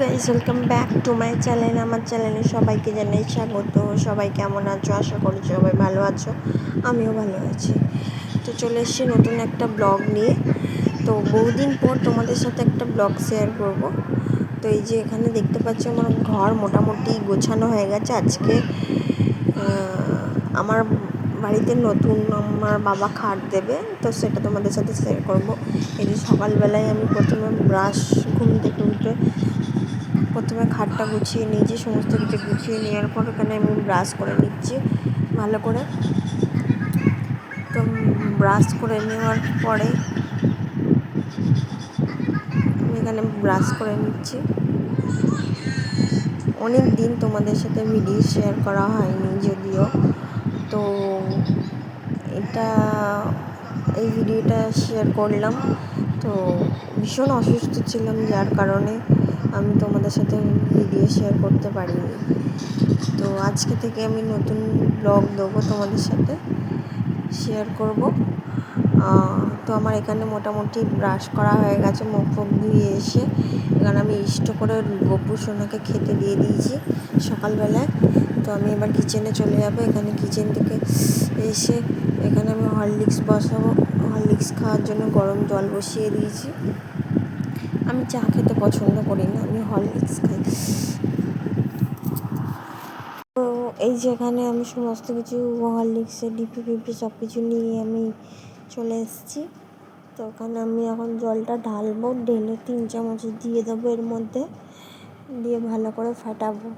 Guys welcome back to my channel আমার চ্যানেলে সবাইকে জানাই স্বাগত। সবাই কেমন আছো? আশা করি সবাই ভালো আছো। আমিও ভালো আছি। তো চলে এসেছি নতুন একটা ব্লগ নিয়ে। তো বহুদিন পর তোমাদের সাথে একটা ব্লগ শেয়ার করব। তো এই যে এখানে দেখতে পাচ্ছি, আমার ঘর মোটামুটি গোছানো হয়ে গেছে। আজকে আমার বাড়িতে নতুন আমার বাবা খাট দেবে। তো সেটা তোমাদের সাথে শেয়ার করব। এই যে সকালবেলায় আমি প্রথমে ব্রাশ ঘুম থেকে উঠে প্রথমে খাটটা গুছিয়ে নিয়েছি সমস্ত কিছু গুছিয়ে নেওয়ার পর এখানে আমি ব্রাশ করে নিচ্ছি ভালো করে। তো ব্রাশ করে নেওয়ার পরে আমি এখানে ব্রাশ করে নিচ্ছি। অনেক দিন তোমাদের সাথে ভিডিও শেয়ার করা হয়নি যদিও। তো এটা, এই ভিডিওটা শেয়ার করলাম। তো ভীষণ অসুস্থ ছিলাম যার কারণে। আমি তোমাদের সাথে ভিডিও শেয়ার করতে পারিনি। তো আজকে থেকে আমি নতুন ব্লগ দেবো তোমাদের সাথে শেয়ার করব। তো আমার এখানে মোটামুটি ব্রাশ করা হয়ে গেছে, মুখ ফুখ ধুয়ে এসে। এখানে আমি ইষ্ট করে গপু সোনাকে খেতে দিয়ে দিয়েছি সকালবেলায়। তো আমি এবার কিচেনে চলে যাব। এখানে কিচেন থেকে এসে এখানে আমি হরলিক্স বসাবো। হরলিক্স খাওয়ার জন্য গরম জল বসিয়ে দিয়েছি। আমি চা খেতে পছন্দ করি না, আমি হরলিক্স খাই। তো এই যেখানে আমি সমস্ত কিছু হরলিক্সের ডিপি ফিপি সব কিছু নিয়ে আমি চলে এসেছি। তো ওখানে আমি এখন জলটা ঢালবো, ঢেলে তিন চামচ দিয়ে দেবো এর মধ্যে, দিয়ে ভালো করে ফাটাবো।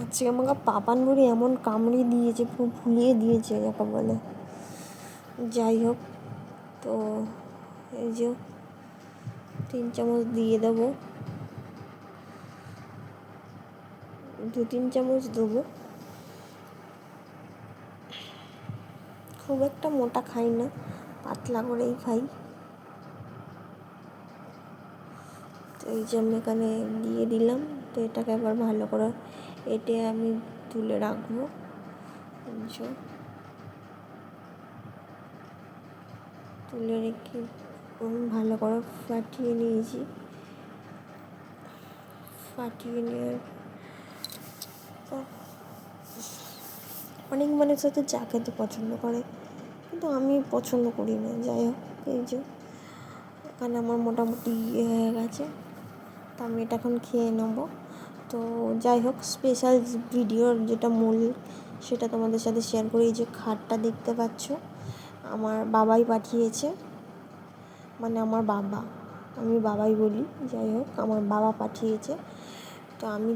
আজকে আমাকে পাপান বুড়ি এমন কামড়ি দিয়েছে, পুরো ফুলিয়ে দিয়েছে যাকে বলে। যাই হোক, তো এই যে তিন চামচ দিয়ে দেবো। দু তিন চামচ দেবো। খুব একটা মোটা খাই না, পাতলা করেই খাই। তো এই যে আমি এখানে দিয়ে দিলাম, তো এটাকে আবার ভালো করে এটে আমি তুলে রাখব। তুলে রেখে ভালো করে ফাটিয়ে নিয়েছি। ফাটিয়ে নিয়ে অনেক মানুষ হয়তো চা খেতে পছন্দ করে, কিন্তু আমি পছন্দ করি না। যাই হোক, এই যে এখানে আমার মোটামুটি ইয়ে হয়ে গেছে, তো আমি এটা এখন খেয়ে নেব। তো যাই হোক স্পেশাল ভিডিওর যেটা মূল, সেটা তোমাদের সাথে শেয়ার করি। এই যে খাটটা দেখতে পাচ্ছ, আমার বাবাই পাঠিয়েছে। মানে আমার বাবা। আমি বাবাই বলি, যাই হোক, আমার বাবা পাঠিয়েছে। তো আমি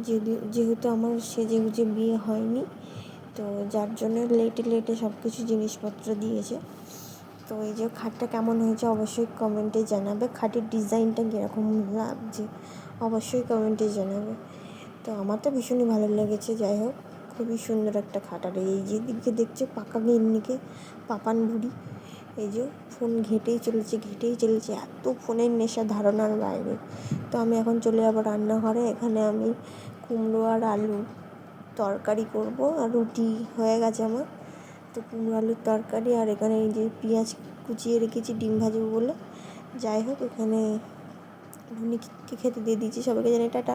যেহেতু আমার সেজে গুজে বিয়ে হয়নি, তো যার জন্য লেটে লেটে সব কিছু জিনিসপত্র দিয়েছে। তো এই যে খাটটা কেমন হয়েছে অবশ্যই কমেন্টে জানাবে। খাটের ডিজাইনটা কীরকম লাগছে অবশ্যই কমেন্টে জানাবে। তো আমার তো ভীষণই ভালো লেগেছে, যাই হোক। খুবই সুন্দর একটা খাট। আর এই যেদিকে দেখছে পাকা গিন্নিকে, পাপান বুড়ি। এই যে ফোন ঘেঁটেই চলেছে ঘেঁটেই চলেছে, এত ফোনের নেশা ধারণার বাইরে। তো আমি এখন চলে যাব রান্নাঘরে, এখানে আমি কুমড়ো আর আলু তরকারি করব, আর রুটি হয়ে গেছে আমার। তো কুমড়ো আলুর তরকারি, আর এখানে এই যে পেঁয়াজ কুচিয়ে রেখেছি, ডিম ভাজবো বলে। যাই হোক, এখানে উনিকে খেতে দিয়ে দিয়েছি সবাইকে জানি টাটা।